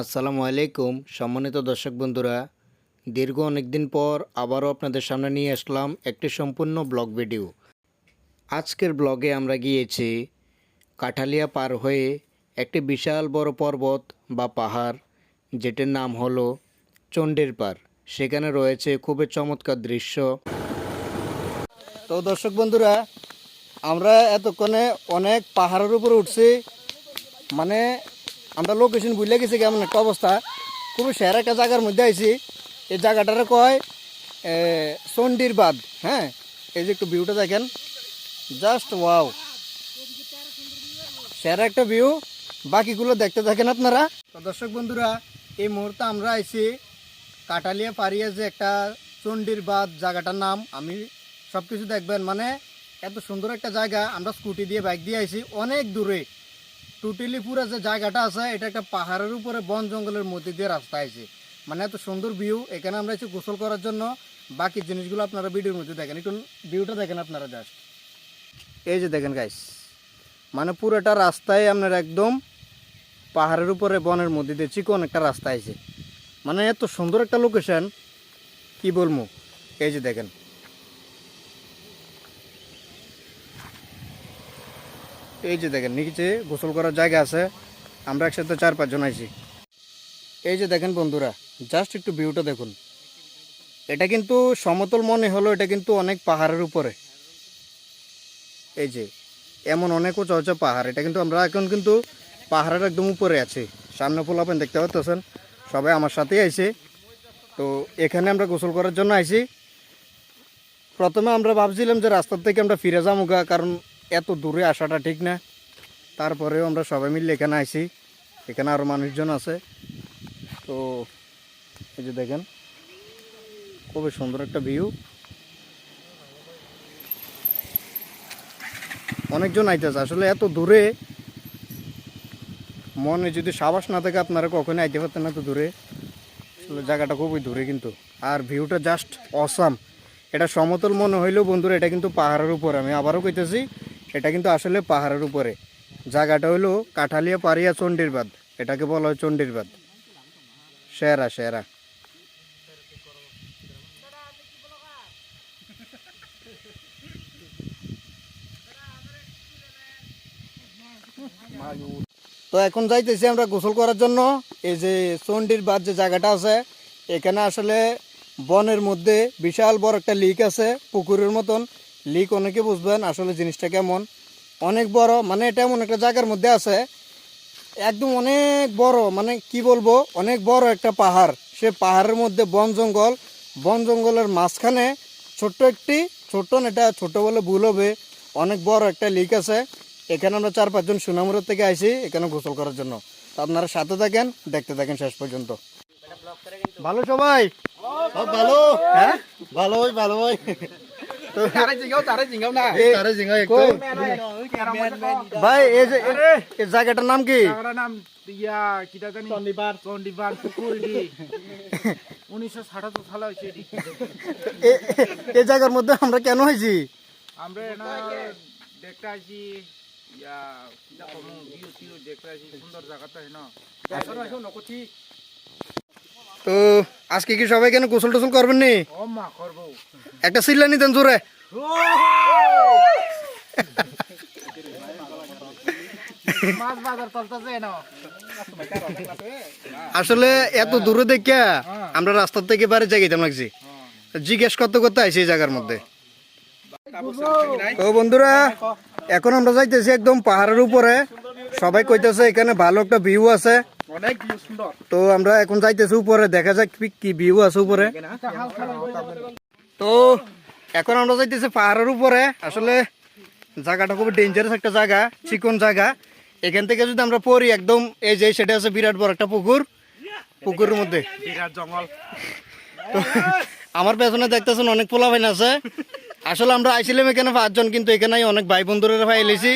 আসসালামু আলাইকুম, সম্মানিত দর্শক বন্ধুরা। দীর্ঘ অনেক দিন পর আবারও আপনাদের সামনে নিয়ে আসলাম একটি সম্পূর্ণ ব্লগ ভিডিও। আজকের ব্লগে আমরা গিয়েছি কাঠালিয়া পার হয়ে একটি বিশাল বড় পর্বত বা পাহাড়, যেটির নাম হলো চণ্ডের পার। সেখানে রয়েছে খুবই চমৎকার দৃশ্য। তো দর্শক বন্ধুরা, আমরা এতক্ষণে অনেক পাহাড়ের উপরে উঠছি। মানে আমরা লোকেশন বুঝলে গেছি কেমন একটা অবস্থা। খুবই সেরা একটা জায়গার মধ্যে আইছি। এই জায়গাটারে কয় চণ্ডীর বাঁধ হ্যাঁ? এই যে একটু ভিউটা দেখেন। জাস্ট ওয়াও সেরা একটা ভিউ বাকিগুলো দেখতে থাকেন আপনারা। তো দর্শক বন্ধুরা, এই মুহূর্তে আমরা আইছি কাটালিয়া পাড়িয়ে যে একটা চন্ডির বাঁধ জায়গাটার নাম। আমি সব কিছু দেখবেন মানে এত সুন্দর একটা জায়গা। আমরা স্কুটি দিয়ে বাইক দিয়ে আইছি, অনেক দূরে। টুটিলিপুরা যে জায়গাটা আছে, এটা একটা পাহাড়ের উপরে বন জঙ্গলের মধ্যে দিয়ে রাস্তা আছে মানে এত সুন্দর ভিউ এখানে আমরা এসে গোসল করার জন্য বাকি জিনিসগুলো আপনারা ভিডিওর মধ্যে দেখেন। একটু ভিউটা দেখেন আপনারা জাস্ট এই যে দেখেন গাইস মানে পুরোটা রাস্তায় আপনার একদম পাহাড়ের উপরে বনের মধ্যে দিয়ে চিকন একটা রাস্তা আছে মানে এত সুন্দর একটা লোকেশন কি বলব? এই যে দেখেন। এই যে দেখেন, নিচে গোসল করার জায়গা আছে। আমরা একসাথে চার পাঁচজন আইছি। এই যে দেখেন বন্ধুরা জাস্ট একটু ভিউটা দেখুন। এটা কিন্তু সমতল মনে হলো এটা কিন্তু অনেক পাহাড়ের উপরে। এই যে, এমন অনেক উঁচা উঁচা পাহাড়। এটা কিন্তু আমরা এখন কিন্তু পাহাড়ের একদম উপরে আছি। সামনে পোলাপেন দেখতে পাচ্ছেন? সবাই আমার সাথেই আইছে। তো এখানে আমরা গোসল করার জন্য আইছি। প্রথমে আমরা ভাবছিলাম যে রাস্তার থেকে আমরা ফিরে যাব কারণ এত দূরে আসাটা ঠিক না। তারপরেও আমরা সবাই মিলে এখানে আইছি। এখানে আরও মানুষজন আছে। তো এই যে দেখেন, খুবই সুন্দর একটা ভিউ। অনেকজন আইতেছে। আসলে এত দূরে, মনে যদি সাবাস না থাকে, আপনারা কখনোই আইতে পারতেন না এত দূরে। আসলে জায়গাটা খুবই দূরে কিন্তু। আর ভিউটা জাস্ট অসাম এটা সমতল মনে হইলেও বন্ধুরা, এটা কিন্তু পাহাড়ের উপরে। আমি আবারও কইতেছি এটা কিন্তু আসলে পাহাড়ের উপরে। জায়গাটা হলো কাঠালিয়া পাড়িয়া চণ্ডীর বাঁধ এটাকে বলা হয় চণ্ডীর বাঁধ সেরা সেরা। তো এখন যাইতেছি আমরা গোসল করার জন্য। এই যে চণ্ডীর বাদ যে জায়গাটা আছে, এখানে আসলে বনের মধ্যে বিশাল বড় একটা লিক আছে, পুকুরের মতন। লিক অনেকে বুঝবেন আসলে জিনিসটা কেমন। অনেক বড় মানে এটা এমন একটা জায়গার মধ্যে আছে একদম অনেক বড় মানে কি বলব অনেক বড় একটা পাহাড়। সে পাহাড়ের মধ্যে বন জঙ্গল বন জঙ্গলের মাঝখানে ছোট্ট একটি ছোট্ট না এটা ছোট বলে ভুল হবে অনেক বড় একটা লিক আছে। এখানে আমরা চার পাঁচজন সুনামুরের থেকে আইছি এখানে গোসল করার জন্য। তো আপনারা সাথে থাকেন দেখতে থাকেন শেষ পর্যন্ত। ভালো সবাই? ভালো? হ্যাঁ? ভালো ভাই ভালো ভাই ভাই এই জায়গাটার নাম কি? নাম ইয়া কিটা জানি চন্ডিবার চন্ডিবার পুকুরডি উনিশশো সাতাত্তর সালে হয়েছে এই জায়গার মধ্যে আমরা কেন হয়েছি আমরা না দেখতে আসি ইয়া দেখতে আসি সুন্দর জায়গাটা হয় না তো আজকে কি সবাই কেন গোসল টোসল করবেন নি? ও একটা সিল্লা নিতেন জোরে। আসলে এত দূরে দেখে আমরা রাস্তার থেকে বাড়ি জায়গাইতাম লাগছি। জিজ্ঞেস করতে করতে আইছি এই জায়গার মধ্যে। তো বন্ধুরা এখন আমরা যাইতেছি একদম পাহাড়ের উপরে। সবাই কইতেছে এখানে ভালো একটা ভিউ আছে। তো আমরা এখন যাইতেছি উপরে দেখা যাক কি- কি ভিউ আছে উপরে। তো এখন আমরা যাইতেছি পাহাড়ের উপরে। আসলে জায়গাটা খুব ডেঞ্জারাস একটা জায়গা চিকন জায়গা। এখান থেকে যদি আমরা পড়ি একদম এই যে সেটা আছে বিরাট বড় একটা পুকুর। পুকুরের মধ্যে। বিরাট জঙ্গল। তো আমার পেছনে দেখতেছেন অনেক পোলা ভাই আছে। আসলে আমরা আইছিলাম এখানে পাঁচজন কিন্তু এখানে অনেক ভাই বন্ধুরা ভাই এলেছি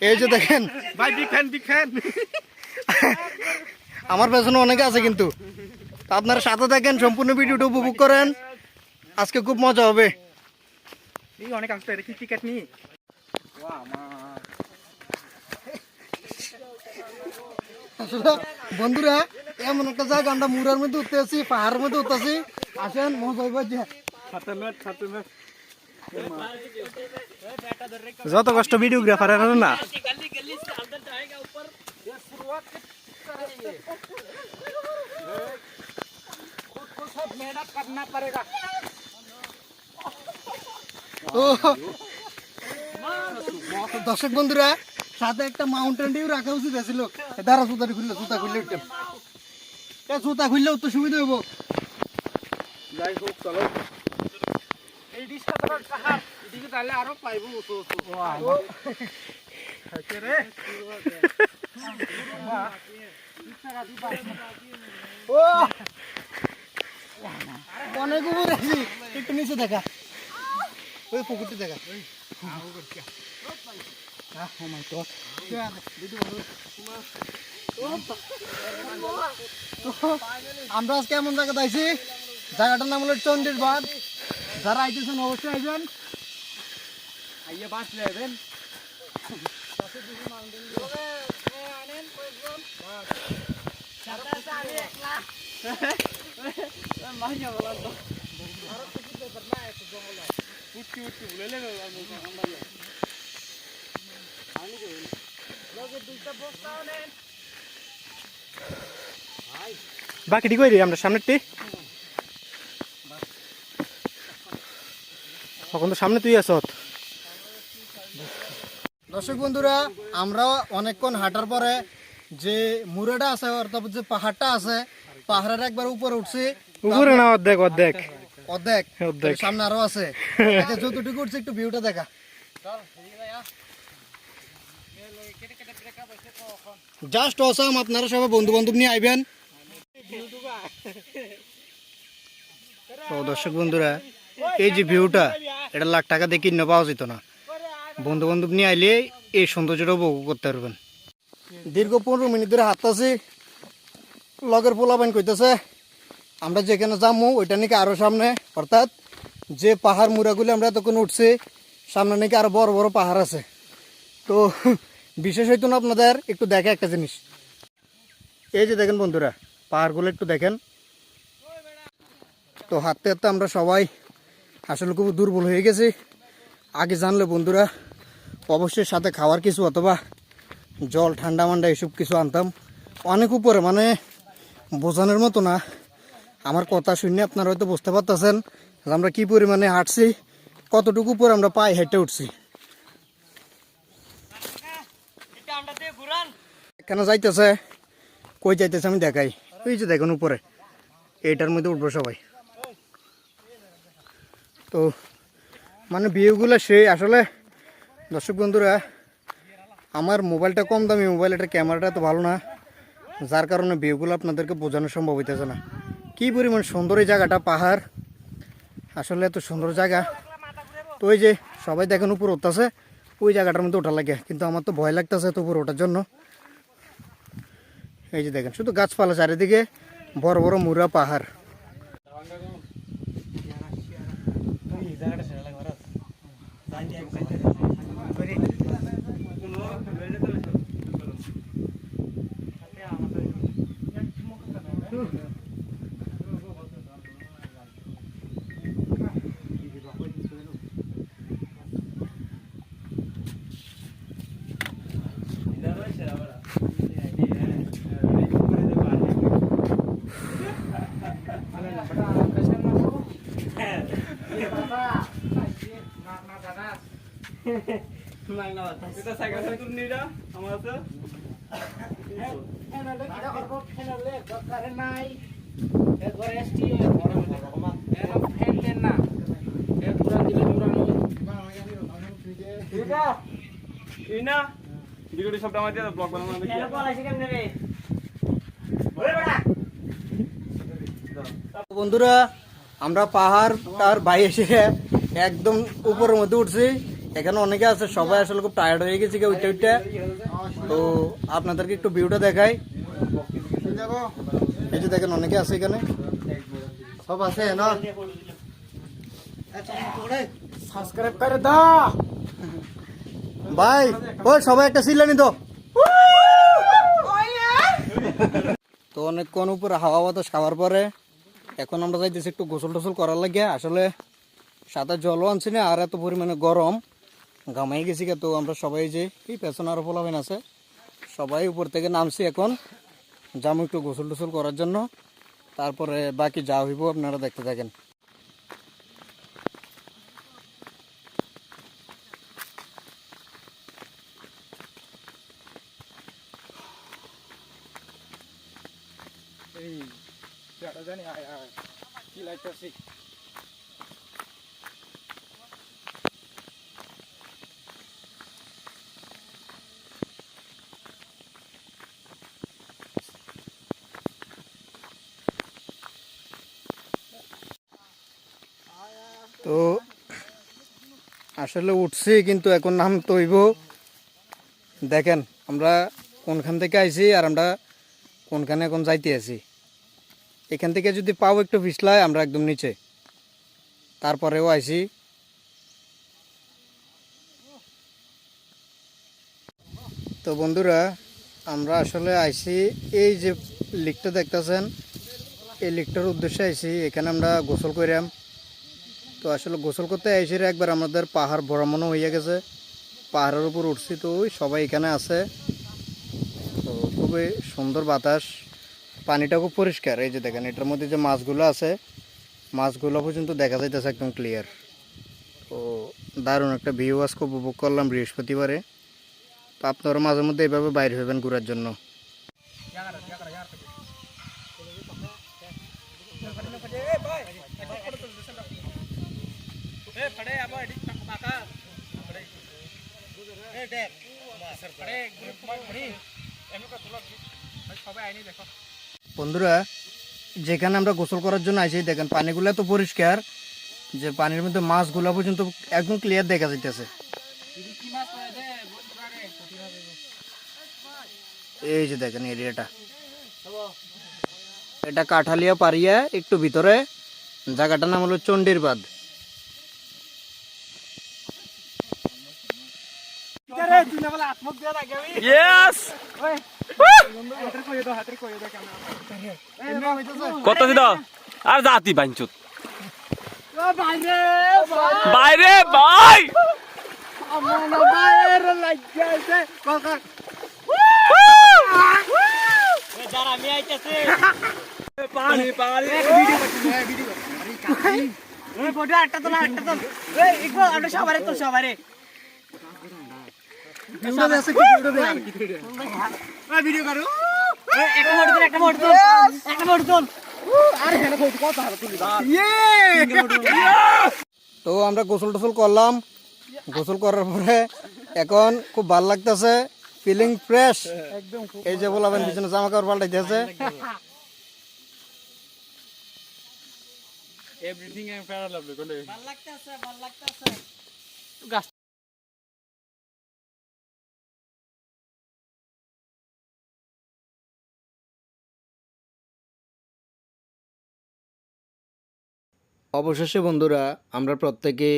এই যে দেখেন। ভাই বিগ ফ্যান বিগ ফ্যান আমার পেছনে অনেকে আছে কিন্তু। আপনারা সাথে থাকেন সম্পূর্ণ ভিডিওটা উপভোগ করেন। আজকে খুব মজা হবে। অনেক আসতে টিকেট বন্ধুরা এমন একটা জায়গা আমরা মুরার মধ্যে উঠতে আছি পাহাড়ের মধ্যে উঠতেছি আসেন মজা হইব যে। যত কষ্ট ভিডিওগ্রাফার না। मेहनत करना पड़ेगा তো দর্শক বন্ধুরা সাথে একটা মাউন্টেন ডিউ রাখা উচিত ছিল দাঁড়া জুতাটি খুললে জুতা খুললে উঠতে এ জুতা খুললেও তো সুবিধা হইব যাই হোক চলো এই ডিশটা তোমার কাহার এদিকে তাহলে আরো পাইবো উঁচু উঁচু রে ও একটু নিচে দেখা ওই পুকুরটি দেখা oh আমরা আজকে এমন জায়গাতে আইছি জায়গাটার নাম হলো চন্ডির বাঁধ যারা আইতেছেন অবশ্যই আইবেন আইয়ে বাস লেবেন বাকিটি কই আমরা সামনেরটি তখন তো সামনে তুই আছো। দর্শক বন্ধুরা আমরা অনেকক্ষণ হাঁটার পরে যে মুরাটা আছে অর্থাৎ যে পাহাড়টা আছে পাহাড়ের একবার উপরে উঠছি। উপরে না অর্ধেক অর্ধেক। অর্ধেক। অর্ধেক। সামনে আরও আছে। আচ্ছা যতটুকু উঠছে একটু ভিউটা দেখা। জাস্ট অসাম আপনারা সবাই বন্ধু বান্ধব নিয়ে আইবেন। তো দর্শক বন্ধুরা এই যে ভিউটা এটা লাখ টাকা দিয়ে কিনে পাওয়া যেত না। বন্ধু বান্ধব নিয়ে আইলে এই সৌন্দর্যটা উপভোগ করতে পারবেন। দীর্ঘ পনেরো মিনিট ধরে হাঁটতেছি। লগের পোলা পোলাপাইন কইতেছে, আমরা যেখানে যাব ওইটা নাকি আরও সামনে। অর্থাৎ যে পাহাড় মুড়াগুলি আমরা এতক্ষণ উঠছি, সামনে নাকি আরও বড় বড় পাহাড় আছে। তো, বিশেষ হইতো না আপনাদের, একটু দেখে একটা জিনিস। এই যে দেখেন বন্ধুরা, পাহাড়গুলো একটু দেখেন। তো, হাঁটতে হাঁটতে আমরা সবাই আসলে খুব দুর্বল হয়ে গেছি। আগে জানলে বন্ধুরা, অবশ্যই সাথে খাওয়ার কিছু অথবা জল, ঠান্ডা মান্ডা এসব কিছু আনতাম। অনেক উপরে মানে বোঝানোর মতো না। আমার কথা শুনে আপনারা হয়তো বুঝতে পারতেছেন আমরা কি পরিমাণে হাঁটছি, কতটুকু উপরে আমরা পায়ে হেঁটে উঠছি। কেন যাইতেছে? কই যাইতেছে আমি দেখাই। ওই যে দেখুন উপরে, এইটার মধ্যে উঠবো সবাই। তো মানে বিয়েগুলো সেই, আসলে দর্শক বন্ধুরা আমার মোবাইলটা কম দামি মোবাইল এটা ক্যামেরাটা তো ভালো না। যার কারণে ভিউগুলো আপনাদেরকে বোঝানো সম্ভব হইতেছে না। কি পরিমাণ সুন্দর এই জায়গাটা, পাহাড়। আসলে এত সুন্দর জায়গা। তো ওই যে সবাই দেখেন উপর উঠতেছে, ওই জায়গাটার মধ্যে ওঠা লাগে। কিন্তু আমার তো ভয় লাগতেছে তো উপর ওঠার জন্য। এই যে দেখেন, শুধু গাছপালা চারিদিকে বড় বড় মুরা পাহাড়। ভিডিওটি সব আমার দিয়ে ব্লগ বানানো বন্ধুরা আমরা পাহাড় তার বাইরে এসে একদম উপরের মধ্যে উঠছি। এখানে অনেকে আছে সবাই আসলে খুব টায়ার্ড হয়ে গেছে কেউ উঠতে উঠতে। তো আপনাদেরকে একটু ভিউটা দেখাই। এই যে দেখেন অনেকে আছে এখানে। সব আছে না? সাবস্ক্রাইব করে দাও। ভাই ওই সবাই একটা সিলানি তো। তো অনেকক্ষণ উপরে হাওয়া বাতাস খাওয়ার পরে এখন আমরা যাইতেছি একটু গোসল টোসল করার লাগে আসলে সাঁতার জলও আনছি না আর এত পরিমাণে গরম। ঘামাই গেছি তো আমরা সবাই যে এই পেছনে আরও পোলাবেন আছে, সবাই উপর থেকে নামছি এখন যাব একটু গোসল টোসল করার জন্য। তারপরে বাকি যা হইব আপনারা দেখতে থাকেন। জানি কি লাগতেছি? তো আসলে উঠছি, কিন্তু এখন নাম তৈব দেখেন, আমরা কোনখান থেকে আইছি আর আমরা কোনখানে এখন যাইতে আছি। এখান থেকে যদি পাও একটু পিছলায়, আমরা একদম নিচে। তারপরেও আইছি। তো বন্ধুরা, আমরা আসলে আইছি, এই যে লিকটা দেখতেছেন, এই লিকটার উদ্দেশ্যে আইছি। এখানে আমরা গোসল করিলাম তো আসলে গোসল করতে এসে একবার আমাদের পাহাড় ভ্রমণও হয়ে গেছে। পাহাড়ের উপর উঠছি তো ওই সবাই এখানে আছে। তো খুবই সুন্দর বাতাস। পানিটা খুব পরিষ্কার, এই যে দেখেন, এটার মধ্যে যে মাছগুলো আছে, মাছগুলো পর্যন্ত দেখা যাইতেছে একদম ক্লিয়ার তো দারুণ একটা ভিউ আজকে উপভোগ করলাম বৃহস্পতিবারে। তো আপনারা মাঝে মধ্যে এইভাবে বাইরে হবেন ঘোরার জন্য। বন্ধুরা যেখানে আমরা গোসল করার জন্য আইছি দেখেন পানিগুলো তো পরিষ্কার। যে পানির মধ্যে মাছগুলো পর্যন্ত একদম ক্লিয়ার দেখা যাইতেছে। এই যে দেখেন এরিয়াটা। এটা কাঠালিয়া পারিয়া একটু ভিতরে। জায়গাটার নাম হলো চণ্ডীর বাঁধ কত দিন আর জাতি বাঞ্চুত। বাইরে ভাই। পানি পানি। ভিডিও একটা তো না একটা তো এই ইকো আমরা সবারে তো সবারে। ভিডিও করো। একটা মোড় দে একটা মোড় দে একটা মোড় দে আরে হেনা কই কত হারা তুলি। তো আমরা গোসল টোসল করলাম। গোসল করার পরে এখন খুব ভালো লাগতেছে ফিলিং ফ্রেশ একদম এই যে বলাবেন পিছনে জামা কাপড় পাল্টাইতেছে এভরিথিং আই এম প্যারালাল কোনে ভালো লাগতেছে ভালো লাগতেছে। অবশেষে, বন্ধুরা, আমরা প্রত্যেকে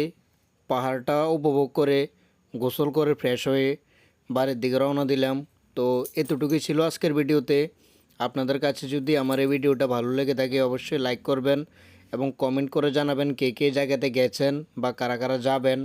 পাহাড়টা উপভোগ করে, গোসল করে ফ্রেশ হয়ে বাড়ির দিকে রওনা দিলাম। তো এতটুকুই ছিল আজকের ভিডিওতে। আপনাদের কাছে যদি আমার এই ভিডিওটা ভালো লেগে থাকে, অবশ্যই লাইক করবেন এবং কমেন্ট করে জানাবেন কে কে জায়গাতে গেছেন বা কারা কারা যাবেন।